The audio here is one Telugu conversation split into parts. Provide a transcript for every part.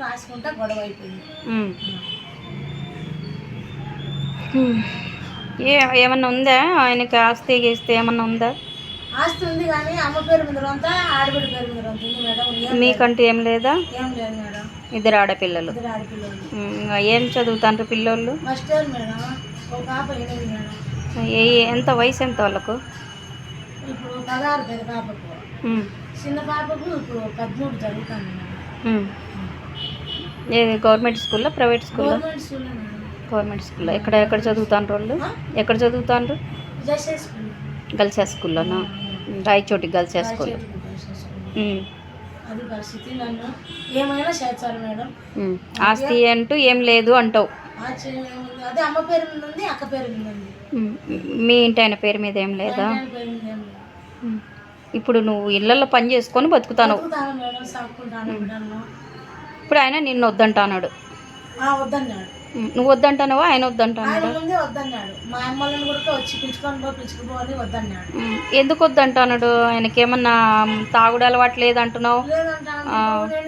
రాసుకుంటా గొడవ అయిపోయింది. ఏ ఏమన్నా ఉందా? ఆయనకి ఆస్తి గీస్తే ఏమన్నా ఉందా? ఆస్తి ఉంది కానీ అమ్మ పేరు మీద అంతా ఆడబిడ్డ పేరు మీద ఉంది మేడం. మీకంటూ ఏం లేదా? ఏం లేదు మేడం. ఇద్దరు ఆడపిల్లలు. ఇద్దరు ఆడపిల్లలు. ఉమ్, ఇంకా ఏం చదువుతాండ్రు పిల్లోళ్ళు? First year madam. ఒక పాప ఎనిమిది మేడం. ఏ ఎంత వయసు ఎంత వాళ్ళకు? ఇప్పుడు పదహారు పెద్ద పాపకు. ఉమ్, చిన్న పాపకు ఇప్పుడు పదమూడు మేడం. ఉమ్. ఏ గవర్నమెంట్ స్కూల్లో ప్రైవేట్ స్కూల్లో గవర్నమెంట్ స్కూల్లో ఎక్కడ ఎక్కడ చదువుతాండ్రు వాళ్ళు ఎక్కడ గర్ల్స్ హై స్కూల్లోనా రాయచోటి గర్ల్స్ హై స్కూల్? అది పరిస్థితి నన్ను ఏమైనా చేర్చారు మేడం. ఉమ్. ఆస్తి అంటూ ఏం లేదు అంటావు. అదే అమ్మ పేరు ఉంది అక్క పేరు మీ ఇంటి ఆయన పేరు మీద ఏం లేదా. ఇప్పుడు నువ్వు ఇళ్ళల్లో పని చేసుకొని బతుకుతాను బతుకుతాను మేడం సాక్కుంటాను బిడ్డలను ఇప్పుడు ఆయన నిన్ను వద్దన్నాడు. ఉమ్, నువ్వు వద్దంటానవా? ఆయన వద్దన్నాడు. మా అమ్మలను కూడా వచ్చి పిలుచుకొని వద్దన్నాడు. ఎందుకు వద్దంటానాడు? ఆయనకి ఏమన్నా తాగుడు అలవాటు లేదంటున్నావు?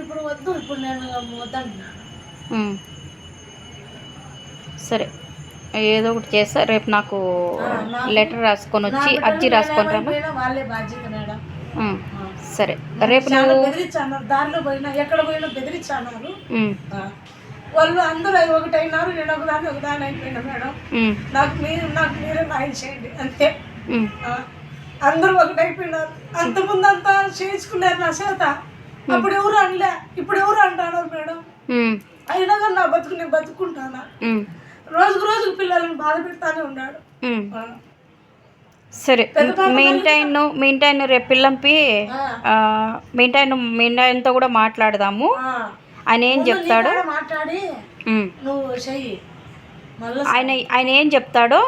ఇప్పుడు వద్దు. ఇప్పుడు నేను. సరే. ఏదో ఒకటి చేస్తా. రేపు నాకు లెటర్ రాసుకొని వచ్చి అర్జీ రాసుకొని రామా సరే రేపు చాలా బెదిరించన్నారు దారిలో పోయినా ఎక్కడ పోయినా బెదిరించన్నారు వాళ్ళు అందరూ ఒకటి అయినారు నేను ఒకదాన్ని ఒకదాని అయిపోయినా మేడం. నాకు మీరు నాకు మీరే న్యాయం చేయండి అంతే. అందరూ ఒకటైపోయినారు. అంత ముందు అంతా చేసుకున్నారు నా చేత. అప్పుడు ఎవరు అనలే. ఇప్పుడు ఎవరు అంటున్నారు మేడం? అయినా కానీ నా బతుకు నేను బతుకుంటానా? రోజుకు రోజుకు పిల్లలను బాధ పెడతానే ఉన్నాడు. సరే మీ ఇంటి ఆయన మీ ఇంటి ఆయన రేపు పిల్లంపి ఆ, ఆ, మీ ఇంటి ఆయన మీ ఇంటి ఆయనతో కూడా మాట్లాడదాము. ఆయన ఏం చెప్తాడు? ఆయన ఆయన ఏం చెప్తాడో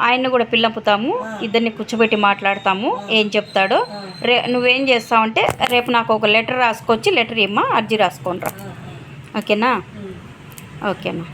ఆయన్ని కూడా పిల్లంపుతాము. ఇద్దరిని కూర్చోబెట్టి మాట్లాడతాము. ఏం చెప్తాడో. రే నువ్వేం చేస్తావంటే రేపు నాకు ఒక లెటర్ రాసుకొచ్చి లెటర్ ఇమ్మా అర్జీ రాసుకొని రా ఓకేనా? ఓకేనా?